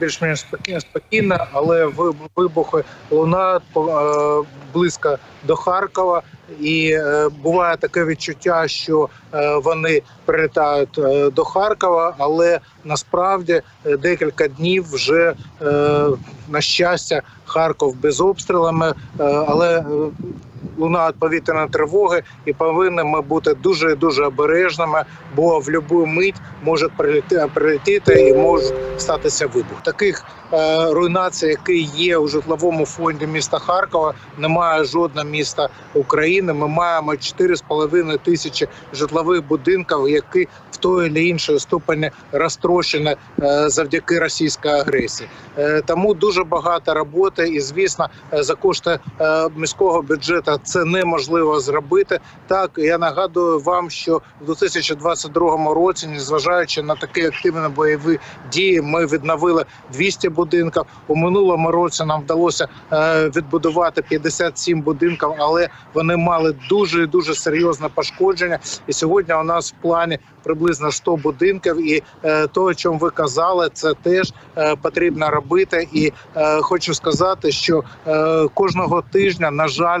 більш-менш спокійно, але вибухи по- е, близько до Харкова, і е, буває таке відчуття, що е, вони прилітають до Харкова, але насправді декілька днів вже на щастя Харків без обстрілами, але лунають повітряні тривоги, і повинні ми бути дуже дуже обережними, бо в будь-яку мить може прилетіти і можуть статися вибух. Таких е, руйнацій, які є у житловому фонді міста Харкова, немає жодного міста України. Ми маємо 4,5 тисячі житлових будинків, які в той чи іншій ступені розтрощені е, завдяки російській агресії. Е, Тому дуже багато роботи, і звісно, е, за кошти е, міського бюджету це неможливо зробити. Так я нагадую вам, що в 2022 році, незважаючи на такі активні бойові дії, ми відновили 200 будинків. У минулому році нам вдалося е, відбудувати 57 будинків, але вони мали дуже дуже серйозне пошкодження. І сьогодні у нас в плані приблизно 100 будинків. І е, то, о чому ви казали, це теж е, потрібно робити. І хочу сказати, що кожного тижня, на жаль,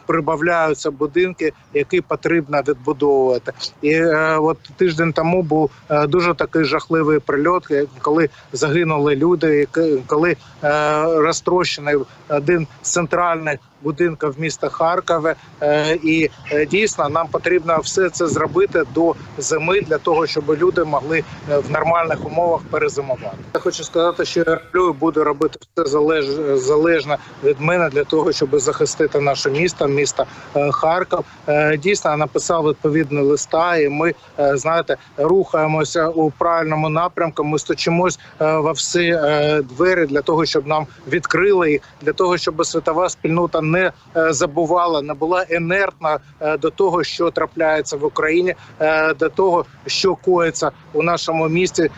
прибавляються будинки, які потрібно відбудовувати. І е, от тиждень тому був е, дуже такий жахливий прильот, е, коли загинули люди, коли е, розтрощений один з центральних будинків міста Харкове. Е, і е, дійсно нам потрібно все це зробити до зими для того, щоб люди могли е, в нормальних умовах перезимувати. Я хочу сказати, що я роблю буду робити все залеж, залежно від мене для того, щоб захистити наше місто, місто е, Харків. Е, Дійсно написав відповідний листа, і ми е, знаєте рухаємося у правильному напрямку. Ми стучимось во всі двері для того, щоб нам відкрили їх, для того, щоб світова спільнота не забувала, не була інертна до того, що трапляється в Україні, до того, що коїться у нашому місті,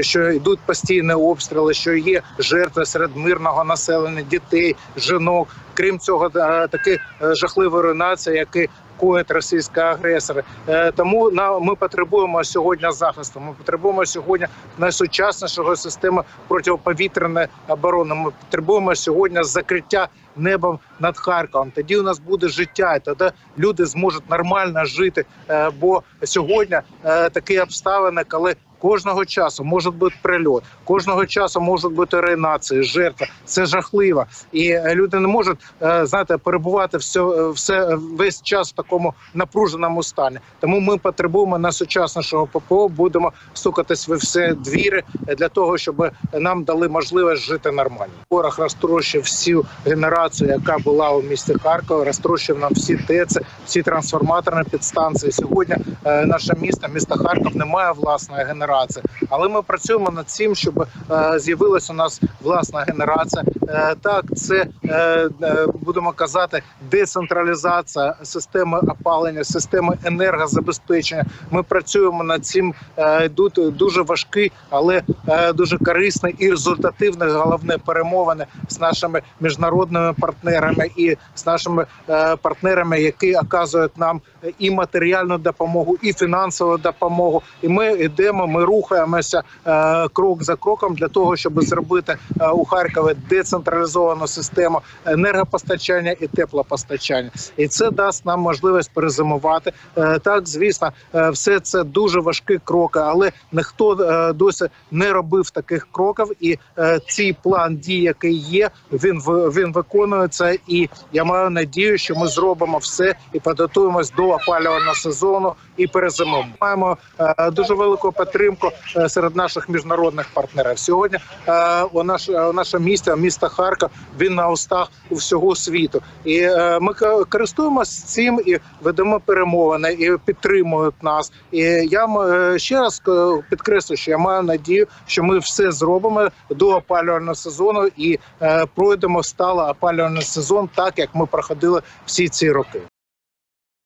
що йдуть постійні обстріли, що є жертви серед мирного населення, дітей, жінок. Крім цього, такі е, жахливі руйнації, які коїть російська агресори. Е, Тому ми потребуємо сьогодні захисту. Ми потребуємо сьогодні найсучаснішого системи протиповітряної оборони. Ми потребуємо сьогодні закриття небом над Харковом. Тоді у нас буде життя, і тоді люди зможуть нормально жити. Е, Бо сьогодні такі обставини, коли Кожного часу може бути прильот, кожного часу можуть бути руйнації, жертва. Це жахливо, і е, люди не можуть е, знаєте, перебувати все, все весь час в такому напруженому стані. Тому ми потребуємо на сучаснішого ППО. Будемо стукатись в всі двіри для того, щоб нам дали можливість жити нормально. Ворог розтрощив всю генерацію, яка була у місті Харкова, розтрощив нам всі ТЕЦи, всі трансформаторні підстанції. Сьогодні е, наше місто, місто Харків, не має власної генерації, але ми працюємо над цим, щоб е, з'явилась у нас власна генерація. Е, так, це е, будемо казати, децентралізація системи опалення, системи енергозабезпечення. Ми працюємо над цим. Йдуть дуже важкі, але дуже корисні і результативні головне перемовини з нашими міжнародними партнерами і з нашими партнерами, які оказують нам і матеріальну допомогу, і фінансову допомогу. І ми йдемо, ми рухаємося е, крок за кроком для того, щоб зробити е, у Харкові децентралізовану систему енергопостачання і теплопостачання. І це дасть нам можливість перезимувати. Е, так, звісно, все це дуже важкі кроки, але ніхто досі не робив таких кроків. І цей план дій, який є, він в- він виконується. І я маю надію, що ми зробимо все і підготуємось до опалювального сезону і перезимуємо. Маємо дуже велику підтримку е, серед наших міжнародних партнерів. Сьогодні е, у наш у наше місто, місто Харків, він на устах у всього світу. І е, ми користуємося цим і ведемо перемовини, і підтримують нас. І я е, ще раз е, підкреслю, що я маю надію, що ми все зробимо до опалювального сезону і е, пройдемо стало опалювальний сезон, так як ми проходили всі ці роки.